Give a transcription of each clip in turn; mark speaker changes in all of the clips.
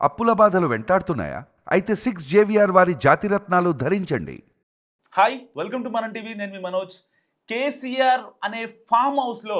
Speaker 1: అప్పుల బాధలు వెంటాడుతున్నాయా? అయితే సిక్స్ జేవిఆర్ వారి జాతిరత్నాలు ధరించండి.
Speaker 2: హాయ్ వెల్కమ్ టు మనం టీవీ నేను మీ మనోజ్. కేసీఆర్ అనే ఫామ్ హౌస్లో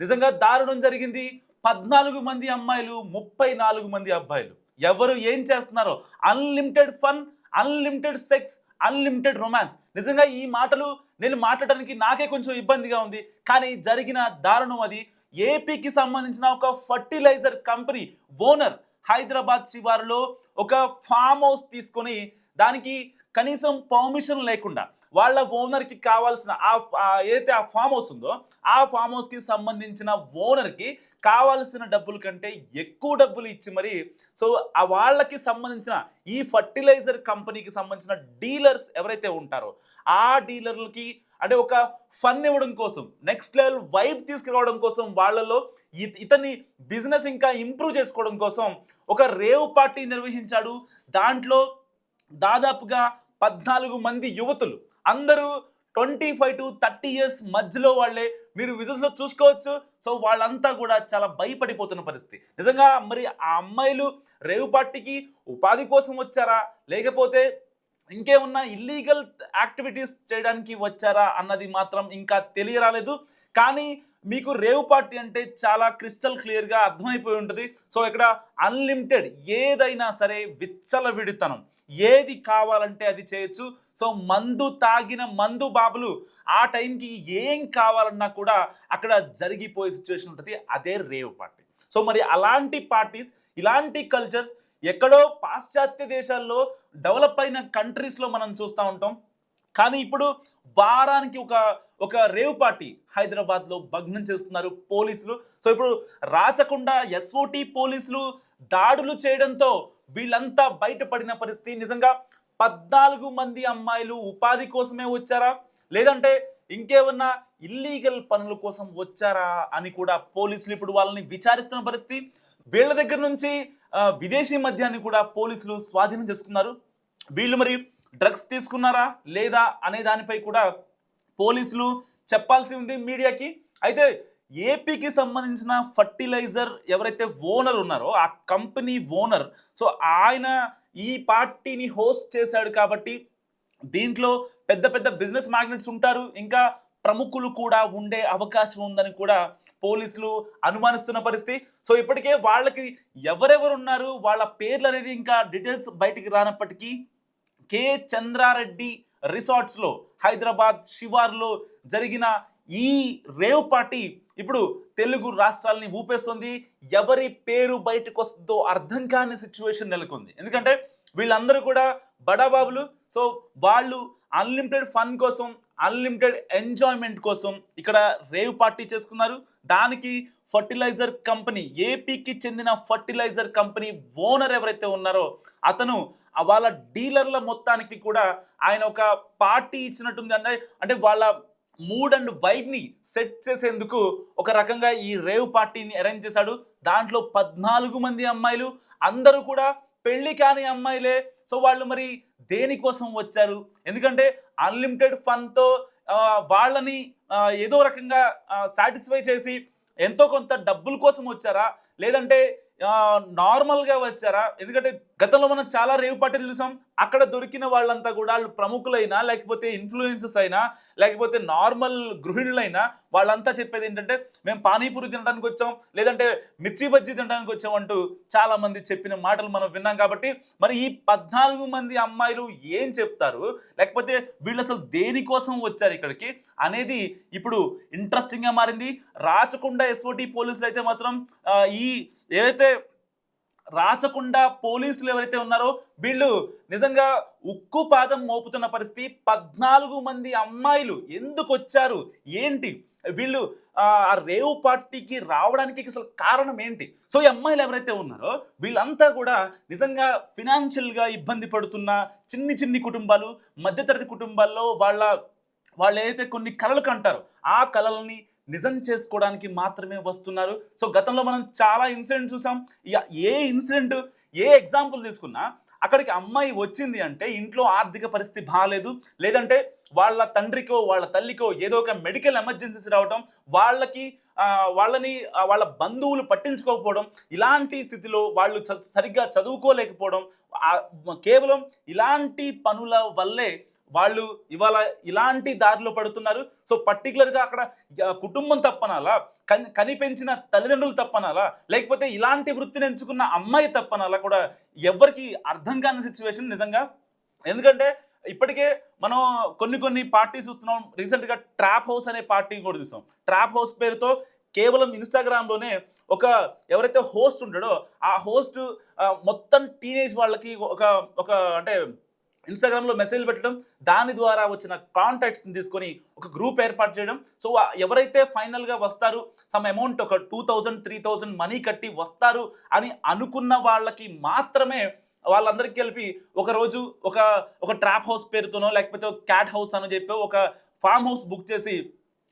Speaker 2: నిజంగా దారుణం జరిగింది. పద్నాలుగు మంది అమ్మాయిలు ముప్పై నాలుగు మంది అబ్బాయిలు. ఎవరు ఏం చేస్తున్నారో? Unlimited fun unlimited sex unlimited romance నిజంగా ఈ మాటలు నేను మాట్లాడడానికి నాకే కొంచెం ఇబ్బందిగా ఉంది. కానీ జరిగిన దారుణం అది. ఏపీకి సంబంధించిన ఒక ఫర్టిలైజర్ కంపెనీ ఓనర్ హైదరాబాద్ శివారులో ఒక ఫామ్ హౌస్ తీసుకొని దానికి కనీసం పర్మిషన్ లేకుండా వాళ్ళ ఓనర్కి కావాల్సిన ఆ ఏదైతే ఆ ఫామ్ హౌస్ ఉందో ఆ ఫామ్ హౌస్కి సంబంధించిన ఓనర్కి కావాల్సిన డబ్బుల కంటే ఎక్కువ డబ్బులు ఇచ్చి మరి సో ఆ వాళ్ళకి సంబంధించిన ఈ ఫర్టిలైజర్ కంపెనీకి సంబంధించిన డీలర్స్ ఎవరైతే ఉంటారో ఆ డీలర్లకి అంటే ఒక ఫన్ ఇవ్వడం కోసం నెక్స్ట్ లెవెల్ వైబ్ తీసుకురావడం కోసం వాళ్ళలో ఇతని బిజినెస్ ఇంకా ఇంప్రూవ్ చేసుకోవడం కోసం ఒక రేవ్ పార్టీ నిర్వహించాడు. దాంట్లో దాదాపుగా పద్నాలుగు మంది యువతులు. అందరూ twenty five to thirty years మధ్యలో వాళ్ళే. మీరు విజువల్స్లో చూసుకోవచ్చు. సో వాళ్ళంతా కూడా చాలా భయపడిపోతున్న పరిస్థితి. నిజంగా మరి ఆ అమ్మాయిలు రేవు పార్టీకి ఉపాధి కోసం వచ్చారా? లేకపోతే ఇంకేమన్నా ఇల్లీగల్ యాక్టివిటీస్ చేయడానికి వచ్చారా అన్నది మాత్రం ఇంకా తెలియరాలేదు. కానీ మీకు రేవ్ పార్టీ అంటే చాలా క్రిస్టల్ క్లియర్గా అర్థమైపోయి ఉంటుంది. సో ఇక్కడ అన్లిమిటెడ్ ఏదైనా సరే విచ్చల విడితనం ఏది కావాలంటే అది చేయొచ్చు. సో మందు తాగిన మందు బాబులు ఆ టైంకి ఏం కావాలన్నా కూడా అక్కడ జరిగిపోయే సిచ్యువేషన్ ఉంటుంది. అదే రేవ్ పార్టీ. సో మరి అలాంటి పార్టీస్ ఇలాంటి కల్చర్స్ ఎక్కడో పాశ్చాత్య దేశాల్లో డెవలప్ అయిన కంట్రీస్లో మనం చూస్తూ ఉంటాం. కానీ ఇప్పుడు వారానికి ఒక ఒక రేవ్ పార్టీ హైదరాబాద్లో భగ్నం చేస్తున్నారు పోలీసులు. సో ఇప్పుడు రాచకుండా ఎస్ఓటి పోలీసులు దాడులు చేయడంతో వీళ్ళంతా బయటపడిన పరిస్థితి నిజంగా పద్నాలుగు మంది అమ్మాయిలు ఉపాధి కోసమే వచ్చారా? లేదంటే ఇంకేమన్నా ఇల్లీగల్ పనుల కోసం వచ్చారా అని కూడా పోలీసులు ఇప్పుడు వాళ్ళని విచారిస్తున్న పరిస్థితి. వీళ్ళ దగ్గర నుంచి విదేశీ మద్యాన్ని కూడా పోలీసులు స్వాధీనం చేసుకున్నారు. వీళ్ళు మరి డ్రగ్స్ తీసుకున్నారా లేదా అనే దానిపై కూడా పోలీసులు చెప్పాల్సి ఉంది మీడియాకి. అయితే ఏపీకి సంబంధించిన ఫర్టిలైజర్ ఎవరైతే ఓనర్ ఉన్నారో ఆ కంపెనీ ఓనర్ సో ఆయన ఈ పార్టీని హోస్ట్ చేశాడు కాబట్టి దీంట్లో పెద్ద పెద్ద బిజినెస్ మ్యాగ్నెట్స్ ఉంటారు. ఇంకా ప్రముఖులు కూడా ఉండే అవకాశం ఉందని కూడా పోలీసులు అనుమానిస్తున్న పరిస్థితి. సో ఇప్పటికే వాళ్ళకి ఎవరెవరు ఉన్నారు వాళ్ళ పేర్లు అనేది ఇంకా డీటెయిల్స్ బయటికి రానప్పటికీ కె. చంద్రారెడ్డి రిసార్ట్స్లో హైదరాబాద్ శివార్లో జరిగిన ఈ రేవ్ పార్టీ ఇప్పుడు తెలుగు రాష్ట్రాలని ఊపేస్తుంది. ఎవరి పేరు బయటకు వస్తుందో అర్థం కాని సిచ్యువేషన్ నెలకొంది. ఎందుకంటే వీళ్ళందరూ కూడా బడాబాబులు సో వాళ్ళు అన్లిమిటెడ్ ఫన్ కోసం అన్లిమిటెడ్ ఎంజాయ్మెంట్ కోసం ఇక్కడ రేవ్ పార్టీ చేసుకున్నారు. దానికి ఫర్టిలైజర్ కంపెనీ ఏపీకి చెందిన ఫర్టిలైజర్ కంపెనీ ఓనర్ ఎవరైతే ఉన్నారో అతను వాళ్ళ డీలర్ల మొత్తానికి కూడా ఆయన ఒక పార్టీ ఇచ్చినట్టుంది అంటే అంటే వాళ్ళ మూడ్ అండ్ వైబ్ని సెట్ చేసేందుకు ఒక రకంగా ఈ రేవ్ పార్టీని అరేంజ్ చేశాడు. దాంట్లో పద్నాలుగు మంది అమ్మాయిలు అందరూ కూడా పెళ్ళి కాని అమ్మాయిలే. సో వాళ్ళు మరి దేనికోసం వచ్చారు? ఎందుకంటే అన్లిమిటెడ్ ఫన్తో వాళ్ళని ఏదో రకంగా సాటిస్ఫై చేసి ఎంతో కొంత డబ్బుల కోసం వచ్చారా? లేదంటే నార్మల్గా వచ్చారా? ఎందుకంటే గతంలో మనం చాలా రేవ్ పార్టీలు చూసాం. అక్కడ దొరికిన వాళ్ళంతా కూడా వాళ్ళు ప్రముఖులైనా లేకపోతే ఇన్ఫ్లుయెన్సెస్ అయినా లేకపోతే నార్మల్ గృహిణులైనా వాళ్ళంతా చెప్పేది ఏంటంటే మేము పానీపూరి తినడానికి వచ్చాం లేదంటే మిర్చి బజ్జీ తినడానికి వచ్చాం అంటూ చాలామంది చెప్పిన మాటలు మనం విన్నాం కాబట్టి మరి ఈ పద్నాలుగు మంది అమ్మాయిలు ఏం చెప్తారు? లేకపోతే వీళ్ళు అసలు దేనికోసం వచ్చారు ఇక్కడికి? అనేది ఇప్పుడు ఇంట్రెస్టింగ్గా మారింది. రాచకొండ ఎస్ఓటీ పోలీసులు అయితే మాత్రం ఈ ఏదైతే రాచకుండా పోలీసులు ఎవరైతే ఉన్నారో వీళ్ళు నిజంగా ఉక్కు పాదం మోపుతున్న పరిస్థితి. పద్నాలుగు మంది అమ్మాయిలు ఎందుకు వచ్చారు? ఏంటి? వీళ్ళు ఆ రేవు పార్టీకి రావడానికి అసలు కారణం ఏంటి? సో ఈ అమ్మాయిలు ఎవరైతే ఉన్నారో వీళ్ళంతా కూడా నిజంగా ఫినాన్షియల్గా ఇబ్బంది పడుతున్న చిన్ని చిన్ని కుటుంబాలు మధ్యతరగతి కుటుంబాల్లో వాళ్ళ వాళ్ళు ఏదైతే కొన్ని కళలు కంటారో ఆ కళలని నిజం చేసుకోవడానికి మాత్రమే వస్తున్నారు. సో గతంలో మనం చాలా ఇన్సిడెంట్ చూసాం. ఇక ఏ ఇన్సిడెంట్ ఏ ఎగ్జాంపుల్ తీసుకున్నా అక్కడికి అమ్మాయి వచ్చింది అంటే ఇంట్లో ఆర్థిక పరిస్థితి బాగాలేదు. లేదంటే వాళ్ళ తండ్రికో వాళ్ళ తల్లికో ఏదో ఒక మెడికల్ ఎమర్జెన్సీస్ రావడం వాళ్ళకి వాళ్ళని వాళ్ళ బంధువులు పట్టించుకోకపోవడం ఇలాంటి స్థితిలో వాళ్ళు చ- సరిగ్గా చదువుకోలేకపోవడం కేవలం ఇలాంటి పనుల వల్లే వాళ్ళు ఇవాళ ఇలాంటి దారిలో పడుతున్నారు. సో పర్టికులర్గా అక్కడ కుటుంబం తప్పనాలా? కని కనిపెంచిన తల్లిదండ్రులు తప్పనాలా? లేకపోతే ఇలాంటి వృత్తిని ఎంచుకున్న అమ్మాయి తప్పనాలా కూడా? ఎవరికి అర్థం కాని సిచ్యువేషన్ నిజంగా. ఎందుకంటే ఇప్పటికే మనం కొన్ని కొన్ని పార్టీస్ చూస్తున్నాం. రీసెంట్గా ట్రాప్ హౌస్ అనే పార్టీ కూడా చూసాం. ట్రాప్ హౌస్ పేరుతో కేవలం ఇన్స్టాగ్రామ్లోనే ఒక ఎవరైతే హోస్ట్ ఉంటాడో ఆ హోస్ట్ మొత్తం టీనేజ్ వాళ్ళకి ఒక ఒక అంటే ఇన్స్టాగ్రామ్లో మెసేజ్ పెట్టడం దాని ద్వారా వచ్చిన కాంటాక్ట్స్ని తీసుకొని ఒక గ్రూప్ ఏర్పాటు చేయడం. సో ఎవరైతే ఫైనల్గా వస్తారు సమ్ అమౌంట్ ఒక two thousand three thousand money కట్టి వస్తారు అని అనుకున్న వాళ్ళకి మాత్రమే వాళ్ళందరికీ కలిపి ఒకరోజు ఒక ఒక ట్రాప్ హౌస్ పేరుతోనో లేకపోతే ఒక క్యాట్ హౌస్ అని చెప్పి ఒక ఫామ్ హౌస్ బుక్ చేసి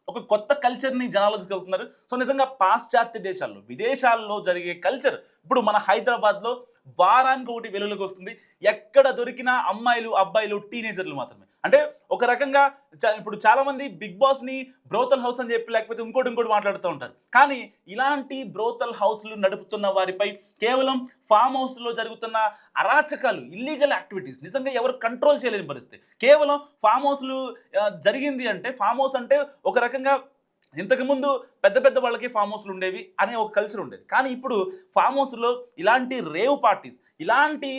Speaker 2: ఒక కొత్త కల్చర్ని జనాలు తీసుకెళ్తున్నారు. సో నిజంగా పాశ్చాత్య దేశాల్లో విదేశాల్లో జరిగే కల్చర్ ఇప్పుడు మన హైదరాబాద్లో వారానికి ఒకటి వెలుగులోకి వస్తుంది. ఎక్కడ దొరికిన అమ్మాయిలు అబ్బాయిలు టీనేజర్లు మాత్రమే. అంటే ఒక రకంగా చ- ఇప్పుడు చాలా మంది బిగ్ బాస్ని బ్రోతల్ హౌస్ అని చెప్పి లేకపోతే ఇంకోటి ఇంకోటి మాట్లాడుతూ ఉంటారు. కానీ ఇలాంటి బ్రోతల్ హౌస్లు నడుపుతున్న వారిపై కేవలం ఫామ్ హౌస్లో జరుగుతున్న అరాచకాలు ఇల్లీగల్ యాక్టివిటీస్ నిజంగా ఎవరు కంట్రోల్ చేయలేని పరిస్థితి. కేవలం ఫామ్ హౌస్లు జరిగింది అంటే ఫామ్ హౌస్ అంటే ఒక రకంగా ఇంతకుముందు పెద్ద పెద్ద వాళ్ళకి ఫామ్ హౌస్లు ఉండేవి అనే ఒక కల్చర్ ఉండేది. కానీ ఇప్పుడు ఫామ్ హౌస్లో ఇలాంటి రేవ్ పార్టీస్ ఇలాంటి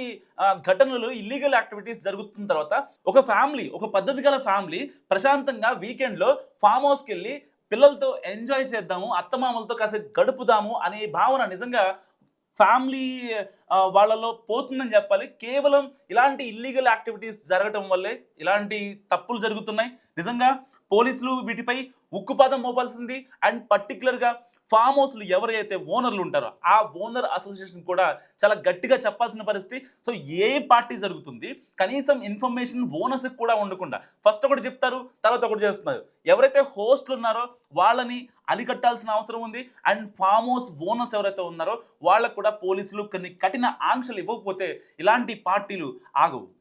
Speaker 2: ఘటనలు ఇల్లీగల్ యాక్టివిటీస్ జరుగుతున్న తర్వాత ఒక ఫ్యామిలీ ఒక పద్ధతి గల ఫ్యామిలీ ప్రశాంతంగా వీకెండ్లో ఫామ్ హౌస్కి వెళ్ళి పిల్లలతో ఎంజాయ్ చేద్దాము అత్తమామలతో కాసేపు గడుపుదాము అనే భావన నిజంగా ఫ్యామిలీ వాళ్ళలో పోతుందని చెప్పాలి. కేవలం ఇలాంటి ఇల్లీగల్ యాక్టివిటీస్ జరగటం వల్లే ఇలాంటి తప్పులు జరుగుతున్నాయి. నిజంగా పోలీసులు వీటిపై ఉక్కుపాదం మోపాల్సింది. అండ్ పర్టికులర్గా ఫామ్ హౌస్లు ఎవరైతే ఓనర్లు ఉంటారో ఆ ఓనర్ అసోసియేషన్ కూడా చాలా గట్టిగా చెప్పాల్సిన పరిస్థితి. సో ఏ పార్టీ జరుగుతుంది? కనీసం ఇన్ఫర్మేషన్ ఓనర్స్కి కూడా ఉండకుండా. ఫస్ట్ ఒకటి చెప్తారు తర్వాత ఒకటి చేస్తున్నారు. ఎవరైతే హోస్ట్లు ఉన్నారో వాళ్ళని అలికట్టాల్సిన అవసరం ఉంది. అండ్ ఫామ్ హౌస్ ఓనర్స్ ఎవరైతే ఉన్నారో వాళ్ళకు కూడా పోలీసులు కొన్ని కఠిన ఆంక్షలు ఇవ్వకపోతే ఇలాంటి పార్టీలు ఆగవు.